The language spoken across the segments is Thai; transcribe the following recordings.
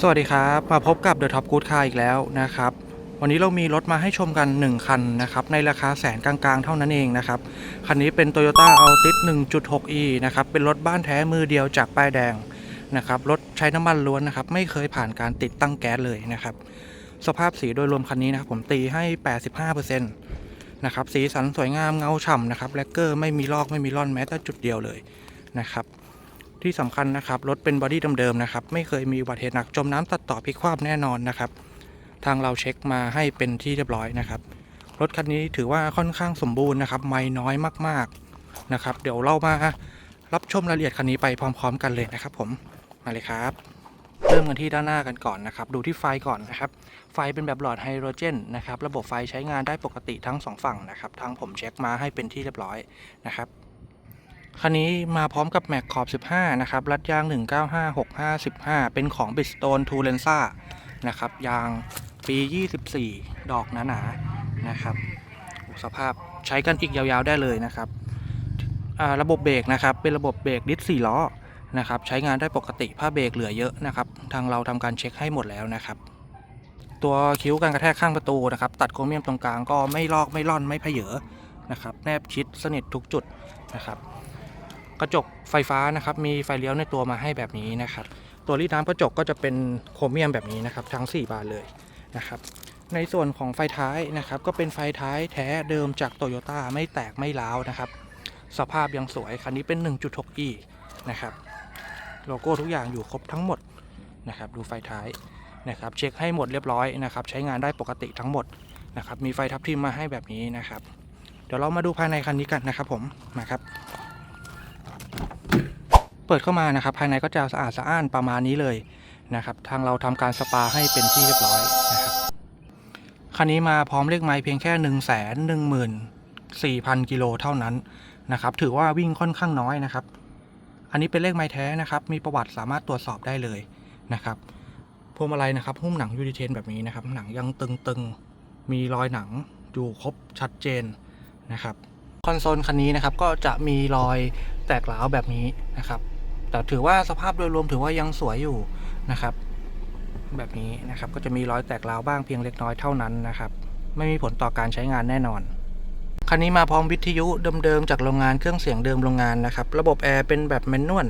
สวัสดีครับ มาพบกับ The Top Good Car อีกแล้วนะครับ วันนี้เรามีรถมาให้ชมกัน 1 คันนะครับ ในราคาแสนกลางๆ เท่านั้นเองนะครับ คันนี้เป็น Toyota Altis 1.6e นะครับ เป็นรถบ้านแท้มือเดียวจากป้ายแดงนะครับ รถใช้น้ำมันล้วนนะครับ ไม่เคยผ่านการติดตั้งแก๊สเลยนะครับ สภาพสีโดยรวมคันนี้นะครับ ผมตีให้ 85%นะครับ สีสันสวยงามเงาฉ่ำนะครับ แลกเกอร์ไม่มีลอกไม่มีร่อนแม้แต่จุดเดียวเลยนะครับ ที่สำคัญนะครับรถเป็นบอดี้เดิมๆนะครับไม่เคยมีอุบัติเหตุหนักจมน้ำตัดต่อพลิกคว่ำแน่นอนนะครับ ทางเราเช็คมาให้เป็นที่เรียบร้อยนะครับ รถคันนี้ถือว่าค่อนข้างสมบูรณ์นะครับ ไม่น้อยมากๆนะครับ เดี๋ยวเรามารับชมรายละเอียดคันนี้ไปพร้อม ๆ กันเลยนะครับ ผมมาเลยครับ เริ่มกันที่ด้านหน้ากันก่อนนะครับ ดูที่ไฟก่อนนะครับ ไฟเป็นแบบหลอดไฮโดรเจนนะครับ ระบบไฟใช้งานได้ปกติทั้งสองฝั่งนะครับ ทางผมเช็คมาให้เป็นที่เรียบร้อยนะครับ คันนี้มาพร้อมกับแม็กขอบ 15 นะครับ รัดยาง 195615 เป็นของ Bridgestone t o l e n z a นะครับ ยางปี 24 ดอกหนาๆนะครับสภาพใช้กันอีกยาวๆได้เลยนะครับระบบเบรกนะครับ เป็นระบบเบรกดิส4ล้อนะครับ ใช้งานได้ปกติผ้าเบรกเหลือเยอะนะครับ ทางเราทำการเช็คให้หมดแล้วนะครับ ตัวคิ้วการกระแทกข้างประตูนะครับ ตัดโครเมียมตรงกลางก็ไม่ลอกไม่ล่อนไม่เพเยอนะครับ แนบชิดสนิททุกจุดนะครับ กระจกไฟฟ้านะครับ มีไฟเลี้ยวในตัวมาให้แบบนี้นะครับ ตัวรีดน้ำกระจกก็จะเป็นโครเมียมแบบนี้นะครับ ทั้ง 4 บานเลยนะครับ ในส่วนของไฟท้ายนะครับ ก็เป็นไฟท้ายแท้เดิมจากโตโยต้าไม่แตกไม่ร้าวนะครับ สภาพยังสวย คันนี้เป็น 1.6e นะครับ โลโก้ทุกอย่างอยู่ครบทั้งหมดนะครับ ดูไฟท้ายนะครับ เช็คให้หมดเรียบร้อยนะครับ ใช้งานได้ปกติทั้งหมดนะครับ มีไฟทับทิมมาให้แบบนี้นะครับ เดี๋ยวเรามาดูภายในคันนี้กันนะครับผม มาครับ เปิดเข้ามานะครับ ภายในก็จะสะอาดสะอ้านประมาณนี้เลยนะครับ ทางเราทำการสปาให้เป็นที่เรียบร้อยนะครับ คันนี้มาพร้อมเลขไม้เพียงแค่ 1 1 4 0 0 0กิโลเท่านั้นนะครับ ถือว่าวิ่งค่อนข้างน้อยนะครับ อันนี้เป็นเลขไม้แท้นะครับ มีประวัติสามารถตรวจสอบได้เลยนะครับพวงมาลัยนะครับหุ้มหนังยูดิเทนแบบนี้นะครับ หนังยังตึงๆ มีรอยหนังอยู่ครบชัดเจนนะครับ คอนโซลคันนี้นะครับก็จะมีรอยแตกร้าวแบบนี้นะครับ แต่ถือว่าสภาพโดยรวมถือว่ายังสวยอยู่นะครับ แบบนี้นะครับก็จะมีรอยแตกราวบ้างเพียงเล็กน้อยเท่านั้นนะครับ ไม่มีผลต่อการใช้งานแน่นอนคันนี้มาพร้อมวิทยุเดิมๆจากโรงงานเครื่องเสียงเดิมโรงงานนะครับ ระบบแอร์เป็นแบบแมนนวล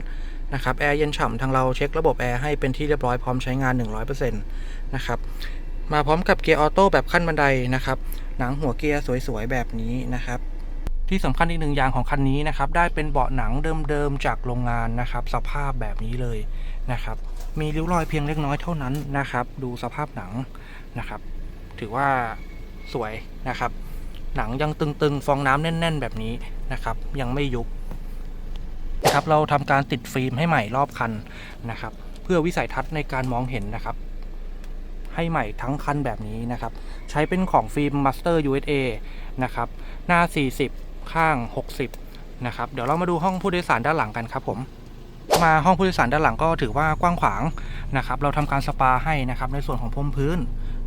นะครับแอร์เย็นฉ่ำทางเราเช็คระบบแอร์ให้เป็นที่เรียบร้อยพร้อมใช้งาน 100%นะครับมาพร้อมกับเกียร์ออโต้แบบขั้นบันไดนะครับ หนังหัวเกียร์สวยๆแบบนี้นะครับ ที่สำคัญอีกหนึ่งอย่างของคันนี้นะครับได้เป็นเบาะหนังเดิมๆจากโรงงานนะครับ สภาพแบบนี้เลยนะครับมีริ้วรอยเพียงเล็กน้อยเท่านั้นนะครับ ดูสภาพหนังนะครับ ถือว่าสวยนะครับ หนังยังตึงๆ ฟองน้ำแน่น ๆ แบบนี้นะครับ ยังไม่ยุบนะครับเราทำการติดฟิล์มให้ใหม่รอบคันนะครับ เพื่อวิสัยทัศน์ในการมองเห็นนะครับ ให้ใหม่ทั้งคันแบบนี้นะครับ ใช้เป็นของฟิล์ม Master USA นะครับ หน้า 40 ข้าง 60 นะครับ เดี๋ยวเรามาดูห้องผู้โดยสารด้านหลังกันครับผมมาห้องผู้โดยสารด้านหลังก็ถือว่ากว้างขวางนะครับ เราทำการสปาให้นะครับ ในส่วนของพรมพื้น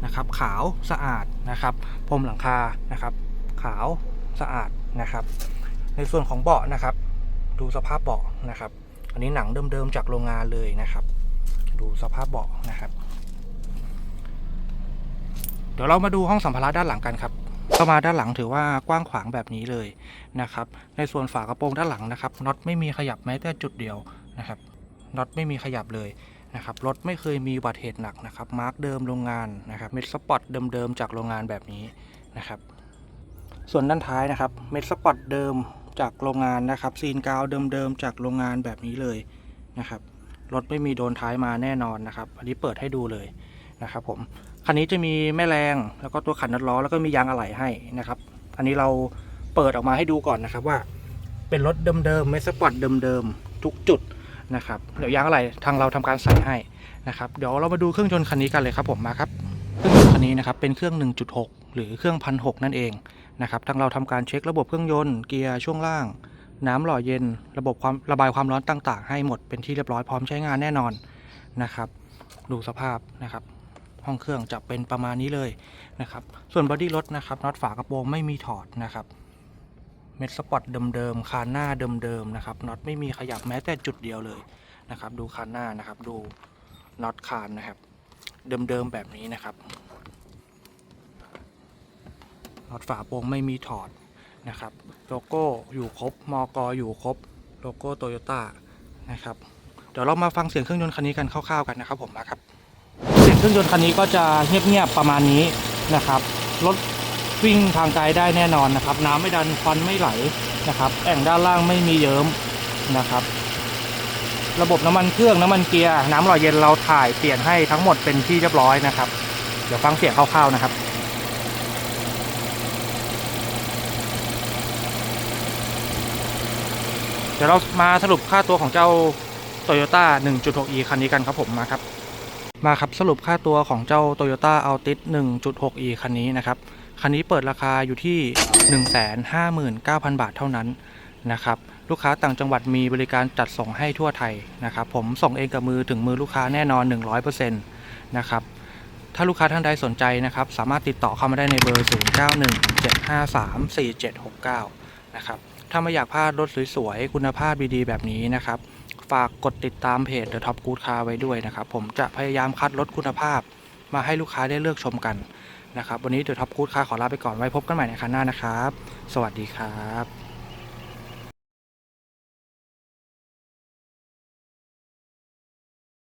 นะครับ ขาวสะอาดนะครับพรมหลังคานะครับ ขาวสะอาดนะครับ ในส่วนของเบาะนะครับ ดูสภาพเบาะนะครับ อันนี้หนังเดิมๆจากโรงงานเลยนะครับ ดูสภาพเบาะนะครับ เดี๋ยวเรามาดูห้องสัมภาระด้านหลังกันครับ เข้ามาด้านหลังถือว่ากว้างขวางแบบนี้เลยนะครับ ในส่วนฝากระโปรงด้านหลังนะครับน็อตไม่มีขยับแม้แต่จุดเดียวนะครับน็อตไม่มีขยับเลยนะครับรถไม่เคยมีอุบัติเหตุหนักนะครับมาร์กเดิมโรงงานนะครับเม็ดสปอตเดิมๆจากโรงงานแบบนี้นะครับส่วนด้านท้ายนะครับเม็ดสปอตเดิมจากโรงงานนะครับซีนกาวเดิมๆจากโรงงานแบบนี้เลยนะครับรถไม่มีโดนท้ายมาแน่นอนนะครับ อันนี้เปิดให้ดูเลย นะครับผมคันนี้จะมีแม่แรงแล้วก็ตัวขันน็อตล้อแล้วก็มียางอะไหล่ให้นะครับ อันนี้เราเปิดออกมาให้ดูก่อนนะครับว่า เป็นรถเดิมๆไม่สปอร์ตเดิมๆทุกจุดนะครับเดี๋ยวยางอะไหล่ทางเราทำการใส่ให้นะครับเดี๋ยวเรามาดูเครื่องยนต์คันนี้กันเลยครับผมมาครับเครื่องยนต์คันนี้นะครับเป็นเครื่อง 1.6 หรือเครื่องพันหนั่นเองนะครับทางเราทำการเช็คระบบเครื่องยนต์เกียร์ช่วงล่าง น้ำหล่อเย็น ระบบความระบายความร้อนต่าง ๆ ให้หมดเป็นที่เรียบร้อยพร้อมใช้งานแน่นอนนะครับดูสภาพนะครับ ห้องเครื่องจะเป็นประมาณนี้เลยนะครับ ส่วนบอดี้รถนะครับน็อตฝากระโปรงไม่มีถอดนะครับ เม็ดสปอตเดิมๆคานหน้าเดิมๆนะครับน็อตไม่มีขยับแม้แต่จุดเดียวเลยนะครับ ดูคานหน้านะครับ ดูน็อตคานนะครับ เดิมๆแบบนี้นะครับน็อตฝาโปรงไม่มีถอดนะครับ โลโก้อยู่ครบ มกอยู่ครบ โลโก้โตโยต้านะครับ เดี๋ยวเรามาฟังเสียงเครื่องยนต์คันนี้กันคร่าวๆกันนะครับผมมาครับ เครื่องยนต์คันนี้ก็จะเงียบๆประมาณนี้นะครับรถวิ่งทางไกลได้แน่นอนนะครับ น้ำไม่ดันควันไม่ไหลนะครับแอ่งด้านล่างไม่มีเยิ้มนะครับ ระบบน้ำมันเครื่องน้ำมันเกียร์น้ำหล่อเย็นเราถ่ายเปลี่ยนให้ทั้งหมดเป็นที่เรียบร้อยนะครับ เดี๋ยวฟังเสียงคร่าวๆนะครับเดี๋ยวเรามาสรุปค่าตัวของเจ้า Toyota 1.6e คันนี้กันครับผมมาครับ มาครับสรุปค่าตัวของเจ้า Toyota Altis 1.6e คันนี้นะครับ คันนี้เปิดราคาอยู่ที่ 159,000 บาทเท่านั้นนะครับ ลูกค้าต่างจังหวัดมีบริการจัดส่งให้ทั่วไทยนะครับ ผมส่งเองกับมือถึงมือลูกค้าแน่นอน 100%นะครับ ถ้าลูกค้าท่านใดสนใจนะครับ สามารถติดต่อเข้ามาได้ในเบอร์ 0917534769 นะครับ ถ้าไม่อยากพลาดรถสวยๆ คุณภาพดีๆ แบบนี้นะครับ ฝากกดติดตามเพจ The Top Good Car ไว้ด้วยนะครับ ผมจะพยายามคัดรถคุณภาพ มาให้ลูกค้าได้เลือกชมกันนะครับ วันนี้ The Top Good Car ขอลาไปก่อนไว้พบกันใหม่ในครั้งหน้านะครับ สวัสดีครับ